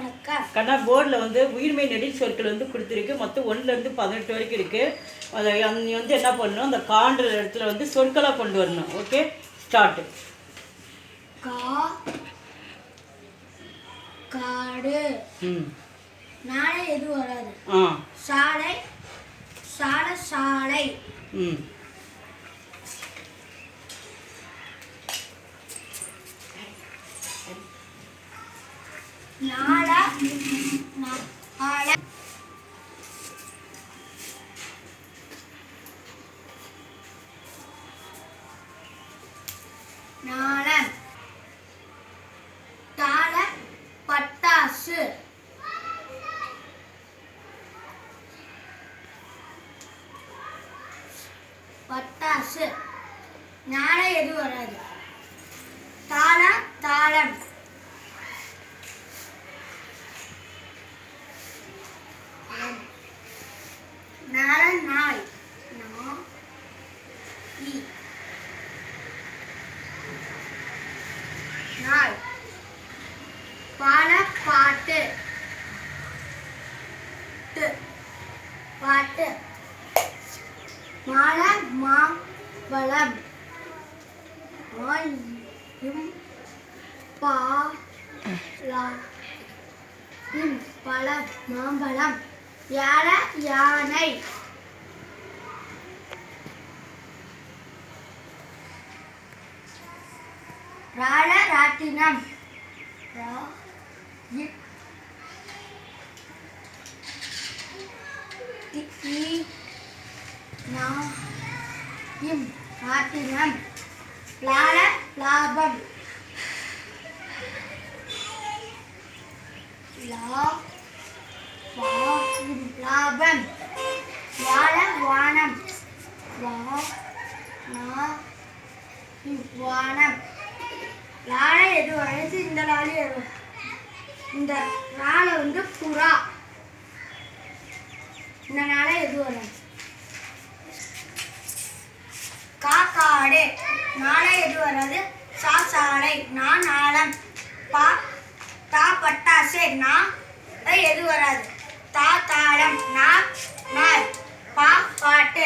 வணக்கம் கண்ணா போர்டில் வந்து உயிர்மை நெடில் சொற்கள் வந்து கொடுத்துருக்கு. மொத்தம் ஒன்றுலேருந்து பதினெட்டு வரைக்கும் இருக்குது அதை நீ வந்து என்ன பண்ணணும்? அந்த காண்ற இடத்துல வந்து சொற்களாக கொண்டு வரணும். ஓகே ஸ்டார்ட் கா காடு. ம். நாளை எது வராது. ஆ. சாலை சாலை சாலை. ம். நாளா நாள நாளம் தாள பட்டாசு. பட்டாசு. நாளை எதுவும் வராது. தாளம் தாளம் நாள நாய் நா இ நாய் பால பாட்டு ட்டு. பாட்டு. மால மாம்பழம் மாயும் பா பழம் மாம்பழம். யார யானை. ராள ராட்டினம். ரா இ- தி- ஈ- நா இம் ராட்டினம் லால லாபம். லா லாபம். வாழ வானம். வானம். லாழை எது வரையுது இந்த லாலி இந்த நாளை வந்து புறா. இந்த நாளை எது வரும் நாளை எது வராது? சா சாலை நான் ஆழம். பா தா பட்டாசே நா எது வராது? தா தாளம் நா நாய். பா பாட்டு.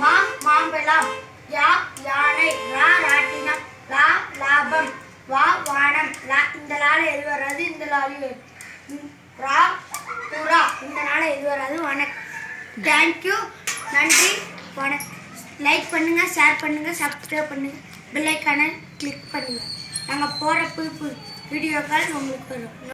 மா மாம்பழம். யா யானை. ரா ராட்டினம். லா லாபம். வா வானம். லா இந்த லால எது வராது? இந்த லாலி ரா புறா. இந்த நாள எது வராது? வணக்கம் தேங்க்யூ நன்றி. வணக்கம். லைக் பண்ணுங்க ஷேர் பண்ணுங்க சப்ஸ்கிரைப் பண்ணுங்க. பெல் கிளிக் பண்ணுங்க. நாங்கள் போகிற புது புது வீடியோக்கள் உங்களுக்கு வரும்.